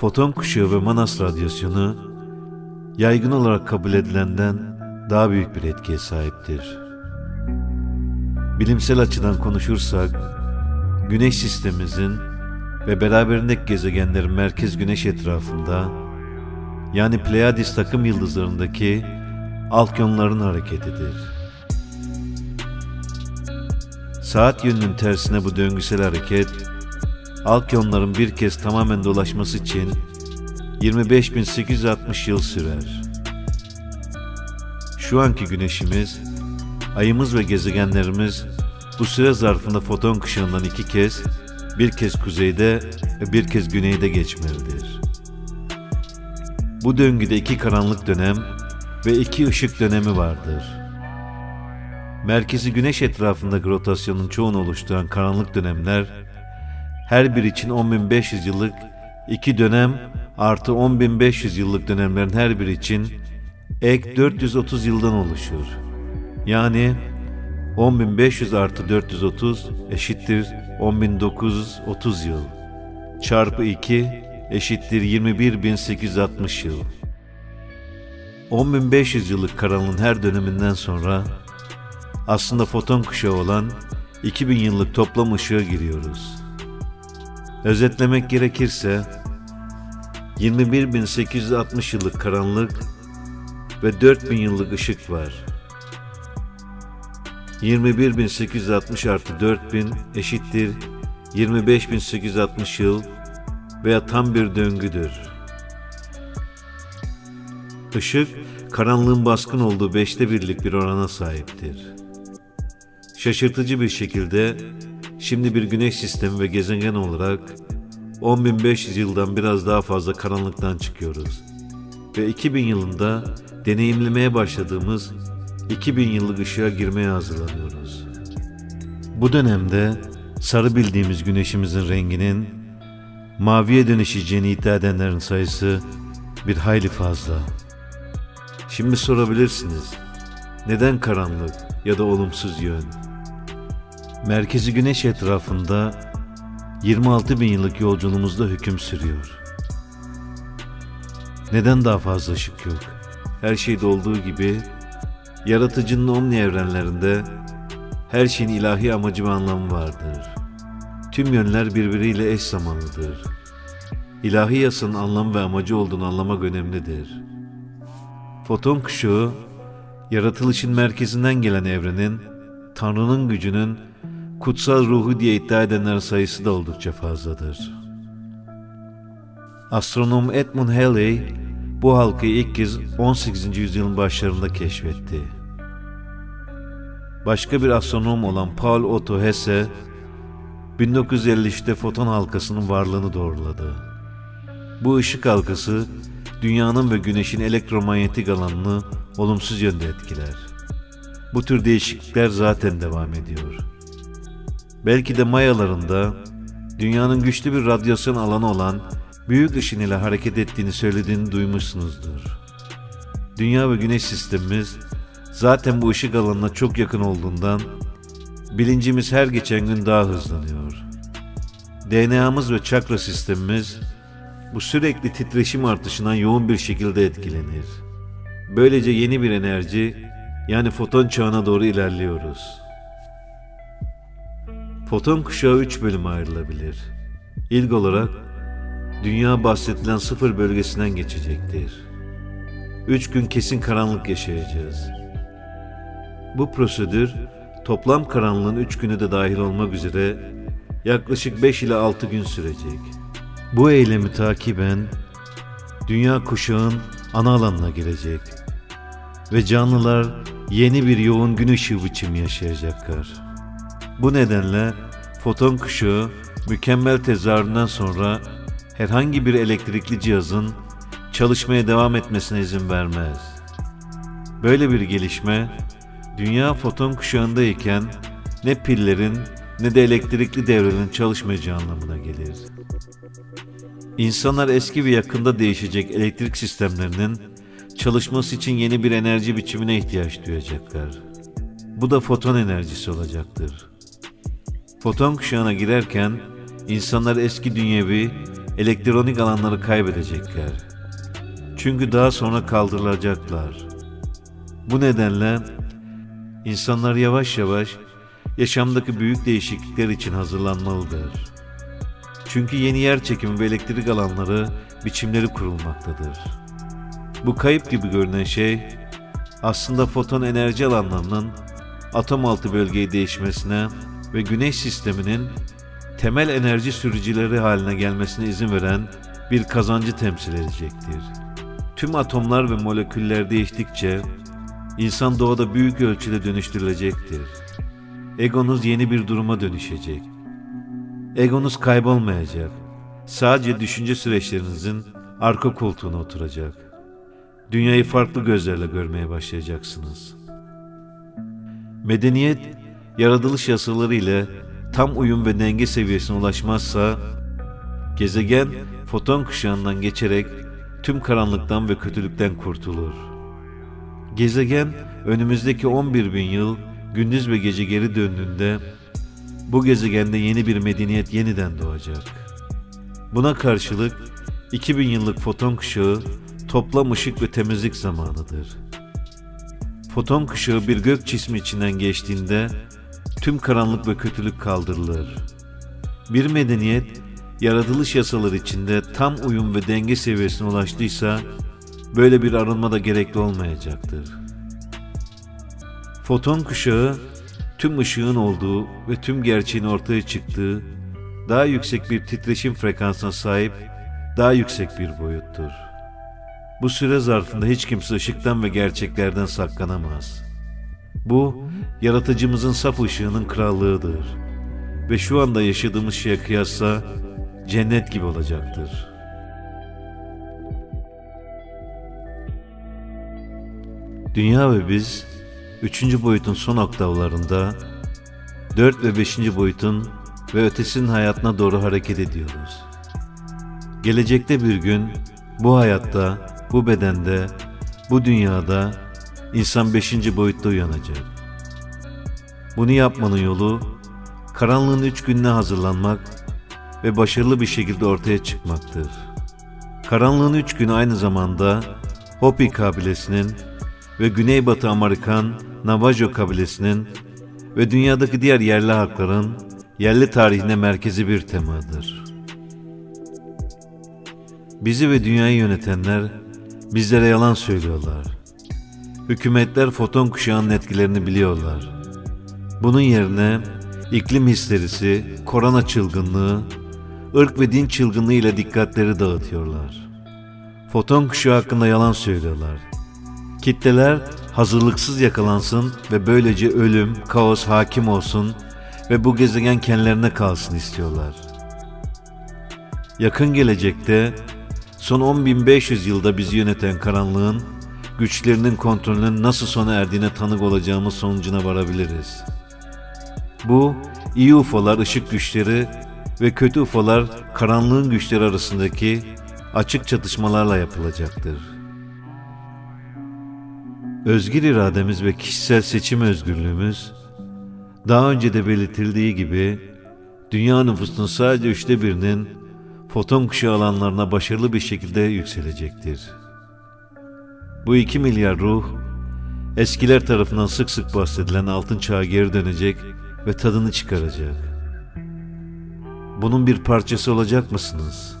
foton kuşağı ve Manas radyasyonu yaygın olarak kabul edilenden daha büyük bir etkiye sahiptir. Bilimsel açıdan konuşursak, Güneş sistemimizin ve beraberindeki gezegenlerin merkez güneş etrafında, yani Pleiades takım yıldızlarındaki alkyonların hareketidir. Saat yönünün tersine bu döngüsel hareket, alkyonların bir kez tamamen dolaşması için 25.860 yıl sürer. Şu anki güneşimiz, ayımız ve gezegenlerimiz bu süre zarfında foton kuşağından iki kez, bir kez kuzeyde ve bir kez güneyde geçmelidir. Bu döngüde iki karanlık dönem ve iki ışık dönemi vardır. Merkezi güneş etrafındaki rotasyonun çoğunu oluşturan karanlık dönemler, her bir için 10.500 yıllık iki dönem artı 10.500 yıllık dönemlerin her biri için ek 430 yıldan oluşur. Yani 10.500 artı 430 eşittir 10.930 yıl. Çarpı 2 eşittir 21.860 yıl. 10.500 yıllık karanlığın her döneminden sonra aslında foton kuşağı olan 2000 yıllık toplam ışığa giriyoruz. Özetlemek gerekirse 21.860 yıllık karanlık ve 4000 yıllık ışık var. 21.860 artı 4000 eşittir 25.860 yıl veya tam bir döngüdür. Işık, karanlığın baskın olduğu beşte birlik bir orana sahiptir. Şaşırtıcı bir şekilde şimdi bir güneş sistemi ve gezegen olarak 10.500 yıldan biraz daha fazla karanlıktan çıkıyoruz. Ve 2000 yılında deneyimlemeye başladığımız 2000 yıllık ışığa girmeye hazırlanıyoruz. Bu dönemde sarı bildiğimiz güneşimizin renginin maviye dönüşeceğini iddia edenlerin sayısı bir hayli fazla. Şimdi sorabilirsiniz, neden karanlık ya da olumsuz yön? Merkezi güneş etrafında 26 bin yıllık yolculuğumuzda hüküm sürüyor. Neden daha fazla ışık yok? Her şeyde olduğu gibi Yaratıcının omni evrenlerinde her şeyin ilahi amacı ve anlamı vardır. Tüm yönler birbiriyle eş zamanlıdır. İlahi yasanın anlamı ve amacı olduğunu anlamak önemlidir. Foton kuşağı, yaratılışın merkezinden gelen evrenin, Tanrı'nın gücünün kutsal ruhu diye iddia edenlerin sayısı da oldukça fazladır. Astronom Edmund Halley, bu halkayı ilk kez 18. yüzyılın başlarında keşfetti. Başka bir astronom olan Paul Otto Hesse, 1953'te foton halkasının varlığını doğruladı. Bu ışık halkası, dünyanın ve güneşin elektromanyetik alanını olumsuz yönde etkiler. Bu tür değişiklikler zaten devam ediyor. Belki de Mayalarında dünyanın güçlü bir radyasyon alanı olan büyük ışın ile hareket ettiğini söylediğini duymuşsunuzdur. Dünya ve güneş sistemimiz zaten bu ışık alanına çok yakın olduğundan bilincimiz her geçen gün daha hızlanıyor. DNA'mız ve çakra sistemimiz bu sürekli titreşim artışından yoğun bir şekilde etkilenir. Böylece yeni bir enerji yani foton çağına doğru ilerliyoruz. Foton kuşağı üç bölüme ayrılabilir. İlk olarak dünya bahsedilen sıfır bölgesinden geçecektir. Üç gün kesin karanlık yaşayacağız. Bu prosedür toplam karanlığın üç günü de dahil olmak üzere yaklaşık 5 ile 6 gün sürecek. Bu eylemi takiben dünya kuşağın ana alanına girecek ve canlılar yeni bir yoğun gün ışığı biçimi yaşayacaklar. Bu nedenle foton kuşağı mükemmel tezahüründen sonra herhangi bir elektrikli cihazın çalışmaya devam etmesine izin vermez. Böyle bir gelişme dünya foton kuşağındayken ne pillerin ne de elektrikli devrenin çalışmayacağı anlamına gelir. İnsanlar eski ve yakında değişecek elektrik sistemlerinin çalışması için yeni bir enerji biçimine ihtiyaç duyacaklar. Bu da foton enerjisi olacaktır. Foton kuşağına girerken insanlar eski dünyevi elektronik alanları kaybedecekler. Çünkü daha sonra kaldırılacaklar. Bu nedenle insanlar yavaş yavaş yaşamdaki büyük değişiklikler için hazırlanmalıdır. Çünkü yeni yer çekimi ve elektrik alanları biçimleri kurulmaktadır. Bu kayıp gibi görünen şey aslında foton enerji alanlarının atom altı bölgeyi değişmesine ve güneş sisteminin temel enerji sürücüleri haline gelmesine izin veren bir kazancı temsil edecektir. Tüm atomlar ve moleküller değiştikçe insan doğada büyük ölçüde dönüştürülecektir. Egonuz yeni bir duruma dönüşecek. Egonuz kaybolmayacak. Sadece düşünce süreçlerinizin arka koltuğuna oturacak. Dünyayı farklı gözlerle görmeye başlayacaksınız. Medeniyet, yaratılış yasaları ile tam uyum ve denge seviyesine ulaşmazsa, gezegen foton kuşağından geçerek tüm karanlıktan ve kötülükten kurtulur. Gezegen önümüzdeki 11 bin yıl gündüz ve gece geri döndüğünde bu gezegende yeni bir medeniyet yeniden doğacak. Buna karşılık 2000 yıllık foton kuşağı toplam ışık ve temizlik zamanıdır. Foton kuşağı bir gök cismi içinden geçtiğinde tüm karanlık ve kötülük kaldırılır. Bir medeniyet yaratılış yasaları içinde tam uyum ve denge seviyesine ulaştıysa böyle bir arınma da gerekli olmayacaktır. Foton kuşağı tüm ışığın olduğu ve tüm gerçeğin ortaya çıktığı daha yüksek bir titreşim frekansına sahip daha yüksek bir boyuttur. Bu süre zarfında hiç kimse ışıktan ve gerçeklerden saklanamaz. Bu, yaratıcımızın saf ışığının krallığıdır. Ve şu anda yaşadığımız şeye kıyasla cennet gibi olacaktır. Dünya ve biz, üçüncü boyutun son oktavlarında, dört ve beşinci boyutun ve ötesinin hayatına doğru hareket ediyoruz. Gelecekte bir gün bu hayatta, bu bedende, bu dünyada insan beşinci boyutta uyanacak. Bunu yapmanın yolu karanlığın üç gününe hazırlanmak ve başarılı bir şekilde ortaya çıkmaktır. Karanlığın üç günü aynı zamanda Hopi kabilesinin ve Güneybatı Amerikan Navajo kabilesinin ve dünyadaki diğer yerli halkların yerli tarihine merkezi bir temadır. Bizi ve dünyayı yönetenler bizlere yalan söylüyorlar. Hükümetler foton kuşağının etkilerini biliyorlar. Bunun yerine iklim histerisi, korona çılgınlığı, ırk ve din çılgınlığı ile dikkatleri dağıtıyorlar. Foton kuşağı hakkında yalan söylüyorlar. Kitleler hazırlıksız yakalansın ve böylece ölüm, kaos hakim olsun ve bu gezegen kendilerine kalsın istiyorlar. Yakın gelecekte son 10.500 yılda bizi yöneten karanlığın güçlerinin kontrolünün nasıl sona erdiğine tanık olacağımız sonucuna varabiliriz. Bu iyi UFO'lar ışık güçleri ve kötü UFO'lar karanlığın güçleri arasındaki açık çatışmalarla yapılacaktır. Özgür irademiz ve kişisel seçim özgürlüğümüz daha önce de belirtildiği gibi dünya nüfusunun sadece üçte birinin foton kuşağı alanlarına başarılı bir şekilde yükselecektir. Bu 2 milyar ruh eskiler tarafından sık sık bahsedilen altın çağa geri dönecek ve tadını çıkaracak. Bunun bir parçası olacak mısınız?